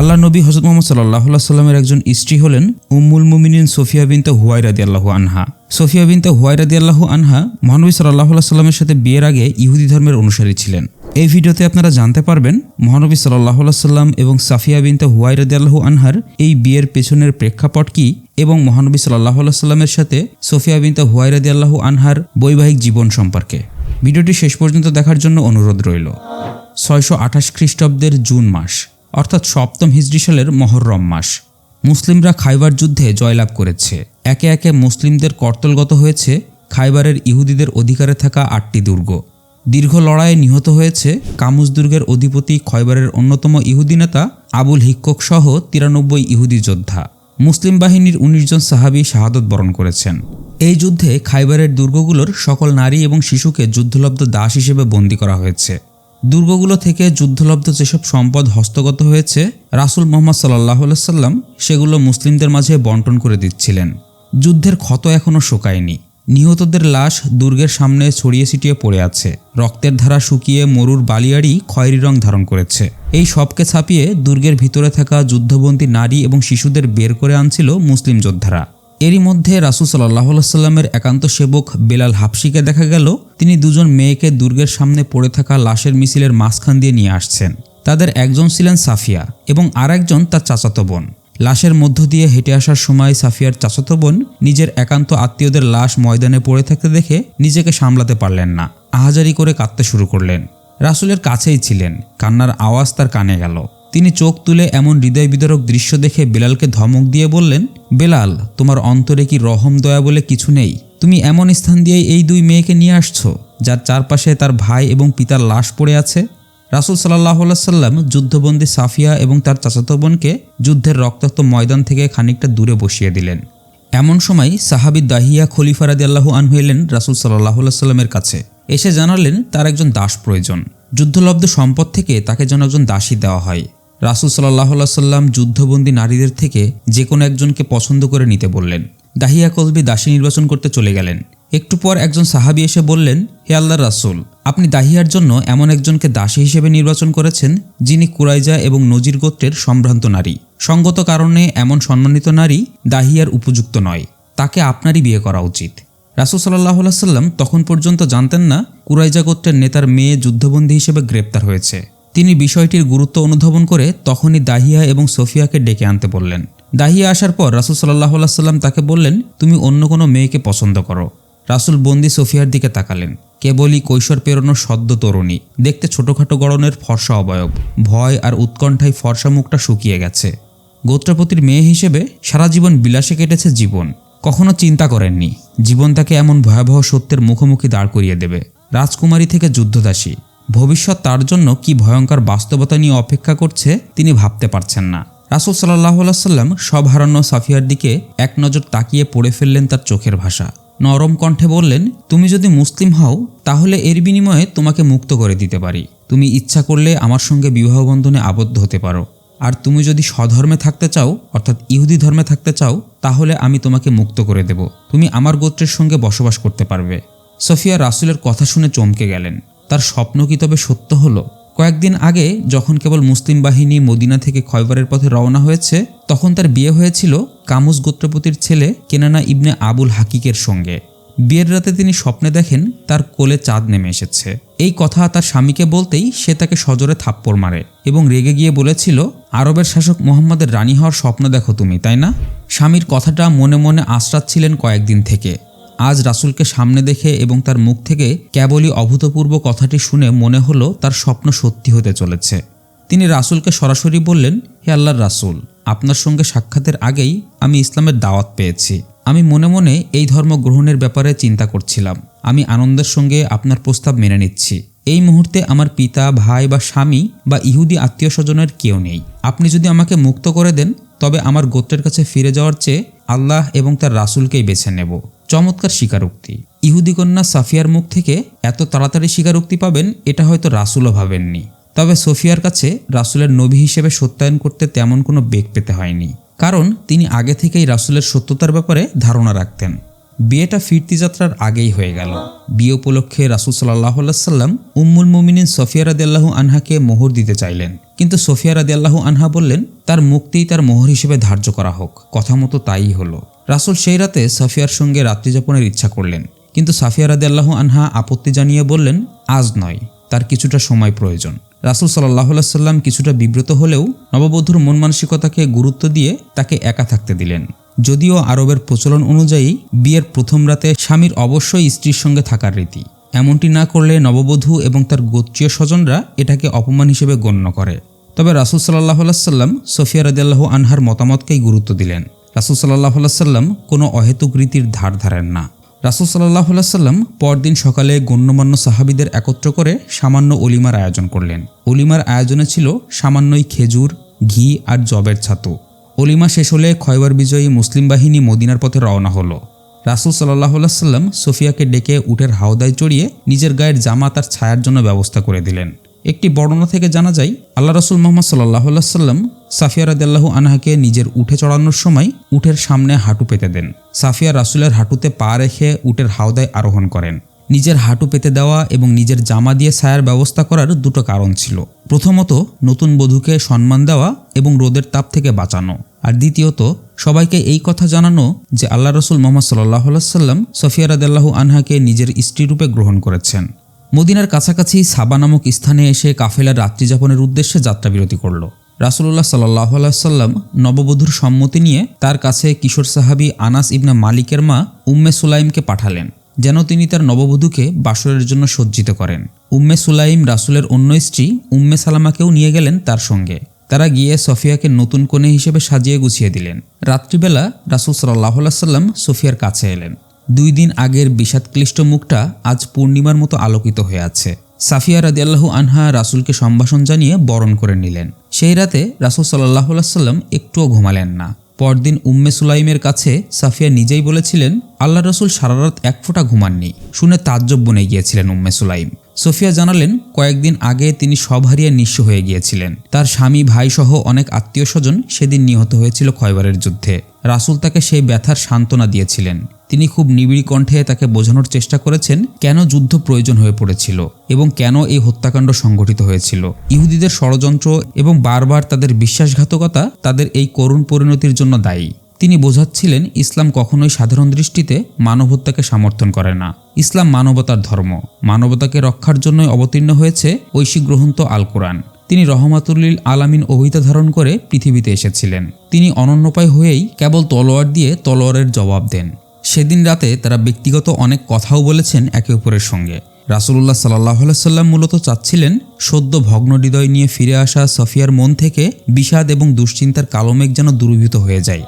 আল্লাহ নবী হজরত মোহাম্মদ সাল্লাহ সাল্লামের একজন স্ত্রী হলেন উম্মুল মুমিনিন সোফিয়া বিনতে হুয়াই রাদি আল্লাহু আনহা। সোফিয়া বিনতে হুয়াই রাদি আল্লাহু আনহা মহানবী সাল্লাহ সাল্লামের সাথে বিয়ের আগে ইহুদি ধর্মের অনুসারী ছিলেন। এই ভিডিওতে আপনারা জানতে পারবেন মহানবী সাল্লাহ সাল্লাম এবং সাফিয়া বিনতে হুয়াই রাদি আল্লাহু আনহার এই বিয়ের পেছনের প্রেক্ষাপট কি এবং মহানবী সাল্লাহ সাল্লামের সাথে সোফিয়া বিনতে হুয়াই রাদি আল্লাহু আনহার বৈবাহিক জীবন সম্পর্কে। ভিডিওটি শেষ পর্যন্ত দেখার জন্য অনুরোধ রইল। ছয়শো আঠাশ খ্রিস্টাব্দের জুন মাস। অর্থাৎ সপ্তম হিজরি সালের মহরম মাস। মুসলিমরা খাইবার যুদ্ধে জয়লাভ করেছে। একে একে মুসলিমদের কর্তলগত হয়েছে, খাইবারের ইহুদিদের অধিকারে থাকা আটটি দুর্গ। দীর্ঘ লড়াইয়ে নিহত হয়েছে কামুজ দুর্গের অধিপতি খয়বারের অন্যতম ইহুদি নেতা আবুল হিক্কক সহ তিরানব্বই ইহুদি যোদ্ধা। মুসলিম বাহিনীর উনিশ জন সাহাবি শাহাদত বরণ করেছেন। এই যুদ্ধে খাইবারের দুর্গগুলোর সকল নারী এবং শিশুকে যুদ্ধলব্ধ দাস হিসেবে বন্দী করা হয়েছে। দুর্গগুলো থেকে যুদ্ধলব্ধ যেসব সম্পদ হস্তগত হয়েছে, রাসুল মোহাম্মদ সাল্লাহ সাল্লাম সেগুলো মুসলিমদের মাঝে বন্টন করে দিচ্ছিলেন। যুদ্ধের ক্ষত এখনও শোকায়নি। নিহতদের লাশ দুর্গের সামনে ছড়িয়ে ছিটিয়ে পড়ে আছে। রক্তের ধারা শুকিয়ে মরুর বালিয়াড়ি খয়েরি রং ধারণ করেছে। এই সবকে ছাপিয়ে দুর্গের ভিতরে থাকা যুদ্ধবন্দী নারী এবং শিশুদের বের করে আনছিল মুসলিম যোদ্ধারা। এরই মধ্যে রাসুল সাল্লাহ সাল্লামের একান্ত সেবক বেলাল হাফসিকে দেখা গেল। তিনি দুজন মেয়েকে দুর্গের সামনে পড়ে থাকা লাশের মিছিলের মাঝখান দিয়ে নিয়ে আসছেন। তাদের একজন ছিলেন সাফিয়া এবং আর একজন তার চাচাতো বোন। লাশের মধ্য দিয়ে হেঁটে আসার সময় সাফিয়ার চাচাতো বোন নিজের একান্ত আত্মীয়দের লাশ ময়দানে পড়ে থাকতে দেখে নিজেকে সামলাতে পারলেন না। আহাজারি করে কাঁদতে শুরু করলেন। রাসুলের কাছেই ছিলেন। কান্নার আওয়াজ তার কানে গেল। তিনি চোখ তুলে এমন হৃদয় বিদারক দৃশ্য দেখে বেলালকে ধমক দিয়ে বললেন বেলাল, তোমার অন্তরে কি রহম, দয়া বলে কিছু নেই? তুমি এমন স্থান দিয়ে এই দুই মেয়েকে নিয়ে আসছো, যার চারপাশে তার ভাই এবং পিতার লাশ পড়ে আছে? রাসুল সাল্লাহ সাল্লাম যুদ্ধবন্দী সাফিয়া এবং তার চাচাতো বোনকে যুদ্ধের রক্তাক্ত ময়দান থেকে খানিকটা দূরে বসিয়ে দিলেন। এমন সময় সাহাবি দাহিয়া খলিফা রাদি আল্লাহু আনহু এলেন রাসুল সাল্লাহ সাল্লামের কাছে। এসে জানালেন, তার একজন দাস প্রয়োজন। যুদ্ধলব্ধ সম্পদ থেকে তাকে যেন একজন দাসী দেওয়া হয়। রাসুল সাল্লাহ সাল্লাম যুদ্ধবন্দী নারীদের থেকে যে কোনো একজনকে পছন্দ করে নিতে বললেন। দাহিয়া কলবি দাসী নির্বাচন করতে চলে গেলেন। একটু পর একজন সাহাবি এসে বললেন, হে আল্লাহ রাসুল, আপনি দাহিয়ার জন্য এমন একজনকে দাসী হিসেবে নির্বাচন করেছেন, যিনি কুরাইজা এবং নজির গোত্রের সম্ভ্রান্ত নারী। সঙ্গত কারণে এমন সম্মানিত নারী দাহিয়ার উপযুক্ত নয়। তাকে আপনারই বিয়ে করা উচিত। রাসুল সাল্লাহ সাল্লাম তখন পর্যন্ত জানতেন না, কুরাইজা গোত্রের নেতার মেয়ে যুদ্ধবন্দী হিসেবে গ্রেপ্তার হয়েছে। তিনি বিষয়টির গুরুত্ব অনুধাবন করে তখনই দাহিয়া এবং সোফিয়াকে ডেকে আনতে বললেন। দাহিয়া আসার পর রাসুল সাল্লাহ সাল্লাম তাকে বললেন, তুমি অন্য কোনো মেয়েকে পছন্দ করো। রাসুল বন্দি সোফিয়ার দিকে তাকালেন। কেবলই কৈশোর পেরোনো সদ্য তরুণী। দেখতে ছোটোখাটো গড়নের ফর্সা অবয়ব। ভয় আর উৎকণ্ঠায় ফর্সা মুখটা শুকিয়ে গেছে। গোত্রপতির মেয়ে হিসেবে সারা জীবন বিলাসে কেটেছে জীবন। কখনো চিন্তা করেননি। জীবন তাকে এমন ভয়াবহ সত্যের মুখোমুখি দাঁড় করিয়ে দেবে। রাজকুমারী থেকে যুদ্ধদাসী। ভবিষ্যৎ তার জন্য কি ভয়ঙ্কর বাস্তবতা নিয়ে অপেক্ষা করছে তিনি ভাবতে পারছেন না। রাসুল সাল্লাহ সাল্লাম সব হারানো সাফিয়ার দিকে এক নজর তাকিয়ে পড়ে ফেললেন তার চোখের ভাষা। নরম কণ্ঠে বললেন, তুমি যদি মুসলিম হও, তাহলে এর বিনিময়ে তোমাকে মুক্ত করে দিতে পারি। তুমি ইচ্ছা করলে আমার সঙ্গে বিবাহ বন্ধনে আবদ্ধ হতে পারো। আর তুমি যদি স্বধর্মে থাকতে চাও, অর্থাৎ ইহুদি ধর্মে থাকতে চাও, তাহলে আমি তোমাকে মুক্ত করে দেব। তুমি আমার গোত্রের সঙ্গে বসবাস করতে পারবে। সফিয়া রাসুলের কথা শুনে চমকে গেলেন। তার স্বপ্ন কি তবে সত্য হলো? কয়েকদিন আগে যখন কেবল মুসলিম বাহিনী মদিনা থেকে খয়বারের পথে রওনা হয়েছে, তখন তার বিয়ে হয়েছিল কামুজ গোত্রপতির ছেলে কেনানা ইবনে আবুল হাকিকের সঙ্গে। বিয়ের রাতে তিনি স্বপ্নে দেখেন তার কোলে চাঁদ নেমে এসেছে। এই কথা তার স্বামীকে বলতেই সে তাকে সজোরে থাপ্পড় মারে এবং রেগে গিয়ে বলেছিল, আরবের শাসক মোহাম্মদের রানী হওয়ার স্বপ্ন দেখো তুমি, তাই না? স্বামীর কথাটা মনে মনে আশ্রাচ্ছিলেন কয়েকদিন থেকে। আজ রাসুলকে সামনে দেখে এবং তার মুখ থেকে কেবলই অভূতপূর্ব কথাটি শুনে মনে হলো তার স্বপ্ন সত্যি হতে চলেছে। তিনি রাসুলকে সরাসরি বললেন, হে আল্লাহর রাসুল, আপনার সঙ্গে সাক্ষাতের আগেই আমি ইসলামের দাওয়াত পেয়েছি। আমি মনে মনে এই ধর্ম গ্রহণের ব্যাপারে চিন্তা করছিলাম। আমি আনন্দের সঙ্গে আপনার প্রস্তাব মেনে নিচ্ছি। এই মুহূর্তে আমার পিতা, ভাই বা স্বামী বা ইহুদি আত্মীয় স্বজনের কেউ নেই। আপনি যদি আমাকে মুক্ত করে দেন, তবে আমার গোত্রের কাছে ফিরে যাওয়ার চেয়ে আল্লাহ এবং তার রাসুলকেই বেছে নেব। চমৎকার স্বীকারোক্তি। ইহুদি কন্যা সাফিয়ার মুখ থেকে এত তাড়াতাড়ি স্বীকারোক্তি পাবেন, এটা হয়তো রাসুলও ভাবেননি। তবে সোফিয়ার কাছে রাসুলের নবী হিসেবে সত্যায়ন করতে তেমন কোনো বেগ পেতে হয়নি। কারণ তিনি আগে থেকেই রাসুলের সত্যতার ব্যাপারে ধারণা রাখতেন। বিয়েটা ফিরতি যাত্রার আগেই হয়ে গেল। বিয়ে উপলক্ষে রাসুল সাল্লাহ সাল্লাম উম্মুল মুমিনিন সফিয়া রাদি আল্লাহু আনহাকে মোহর দিতে চাইলেন। কিন্তু সফিয়া রাদি আল্লাহু আনহা বললেন, তার মুক্তিই তার মোহর হিসেবে ধার্য করা হোক। কথা মতো তাই হলো। রাসুল সেই রাতে সাফিয়ার সঙ্গে রাত্রিযাপনের ইচ্ছা করলেন। কিন্তু সাফিয়া রাদে আল্লাহ আনহা আপত্তি জানিয়ে বললেন, আজ নয়, তার কিছুটা সময় প্রয়োজন। রাসুল সাল্লাহ সাল্লাম কিছুটা বিব্রত হলেও নববধূর মন মানসিকতাকে গুরুত্ব দিয়ে তাকে একা থাকতে দিলেন। যদিও আরবের প্রচলন অনুযায়ী, বিয়ের প্রথম রাতে স্বামীর অবশ্যই স্ত্রীর সঙ্গে থাকার রীতি। এমনটি না করলে নববধূ এবং তার গোত্রীয় স্বজনরা এটাকে অপমান হিসেবে গণ্য করে। তবে রাসুল সাল্লাহ সাল্লাম সোফিয়া রাদিয়াল্লাহ আনহার মতামতকেই গুরুত্ব দিলেন। রাসুল সাল্লাহ সাল্লাম কোনো অহেতুক রীতির ধার ধারেন না। রাসুল সাল্লাহ সাল্লাম পরদিন সকালে গণ্যমান্য সাহাবিদের একত্র করে সামান্য অলিমার আয়োজন করলেন। অলিমার আয়োজনে ছিল সামান্যই খেজুর, ঘি আর জবের ছাতু। অলিমা শেষ হলে খয়বার বিজয়ী মুসলিম বাহিনী মদিনার পথে রওনা হলো। রাসুল সাল্লাহ সাল্লাম সোফিয়াকে ডেকে উটের হাওদায় চড়িয়ে নিজের গায়ের জামা তার ছায়ার জন্য ব্যবস্থা করে দিলেন। একটি বর্ণনা থেকে জানা যায়, আল্লাহ রসুল মোহাম্মদ সাল্লাহ সাল্লাম সাফিয়া রাদিয়াল্লাহু আনহাকে নিজের উঠে চড়ানোর সময় উঠের সামনে হাঁটু পেতে দেন। সাফিয়া রাসুলের হাঁটুতে পা রেখে উটের হাওদায় আরোহণ করেন। নিজের হাঁটু পেতে দেওয়া এবং নিজের জামা দিয়ে ছায়ার ব্যবস্থা করার দুটো কারণ ছিল। প্রথমত, নতুন বধূকে সম্মান দেওয়া এবং রোদের তাপ থেকে বাঁচানো। আর দ্বিতীয়ত, সবাইকে এই কথা জানানো যে আল্লাহ রসুল মোহাম্মদ সাল্লাহ সাল্লাম সফিয়া রাদাল্লাহু আনহাকে নিজের স্ত্রীরূপে গ্রহণ করেছেন। মদিনার কাছাকাছি সাবা নামক স্থানে এসে কাফেলার রাত্রিযাপনের উদ্দেশ্যে যাত্রাবিরতি করল। রাসুল্লাহ সাল্লাহ সাল্লাম নববধূর সম্মতি নিয়ে তার কাছে কিশোর সাহাবি আনাস ইবনা মালিকের মা উম্মে সুলাইমকে পাঠালেন। যেন তিনি তার নববধূকে বাসরের জন্য সজ্জিত করেন। উম্মে সুলাইম রাসুলের অন্য স্ত্রী উম্মে সালামাকেও নিয়ে গেলেন তার সঙ্গে। তারা গিয়ে সফিয়াকে নতুন কনে হিসেবে সাজিয়ে গুছিয়ে দিলেন। রাত্রিবেলা রাসুল সাল্লাহ সাল্লাম সফিয়ার কাছে এলেন। দুই দিন আগের বিষাদক্লিষ্ট মুখটা আজ পূর্ণিমার মতো আলোকিত হয়ে আছে। সাফিয়া রাদিয়াল্লাহু আনহা রাসুলকে সম্ভাষণ জানিয়ে বরণ করে নিলেন। সেই রাতে রাসুল সাল্লাহ সাল্লাম একটুও ঘুমালেন না। পরদিন উম্মে সুলাইমের কাছে সাফিয়া নিজেই বলেছিলেন, আল্লাহ রসুল সারা রাত এক ফোঁটা ঘুমাননি। শুনে তাজ্জব বনে গিয়েছিলেন উম্মে সুলাইম। সোফিয়া জানালেন, কয়েকদিন আগে তিনি সব হারিয়ে নিঃস্ব হয়ে গিয়েছিলেন। তার স্বামী ভাই সহ অনেক আত্মীয় স্বজন সেদিন নিহত হয়েছিল খয়বারের যুদ্ধে। রাসুল তাকে সেই ব্যথার সান্ত্বনা দিয়েছিলেন। তিনি খুব নিবিড় কণ্ঠে তাকে বোঝানোর চেষ্টা করেছেন কেন যুদ্ধ প্রয়োজন হয়ে পড়েছিল এবং কেন এই হত্যাকাণ্ড সংঘটিত হয়েছিল। ইহুদিদের ষড়যন্ত্র এবং বারবার তাদের বিশ্বাসঘাতকতা তাদের এই করুণ পরিণতির জন্য দায়ী। তিনি বোঝাচ্ছিলেন ইসলাম কখনোই সাধারণ দৃষ্টিতে মানব হত্যাকে সমর্থন করে না। ইসলাম মানবতার ধর্ম। মানবতাকে রক্ষার জন্যই অবতীর্ণ হয়েছে ঐশী গ্রন্থ আল কোরআন তিনি রহমাতুল্লিল আলামিন অভিতা ধারণ করে পৃথিবীতে এসেছিলেন। তিনি অনন্যপায় হয়েই কেবল তলোয়ার দিয়ে তলোয়ারের জবাব দেন। সেদিন রাতে তারা ব্যক্তিগত অনেক কথাও বলেছেন একে অপরের সঙ্গে। রাসুলুল্লাহ সাল্লাহ সাল্লাম মূলত চাচ্ছিলেন সদ্য ভগ্ন হৃদয় নিয়ে ফিরে আসা সফিয়ার মন থেকে বিষাদ এবং দুশ্চিন্তার কালো মেঘ যেন দূরীভূত হয়ে যায়।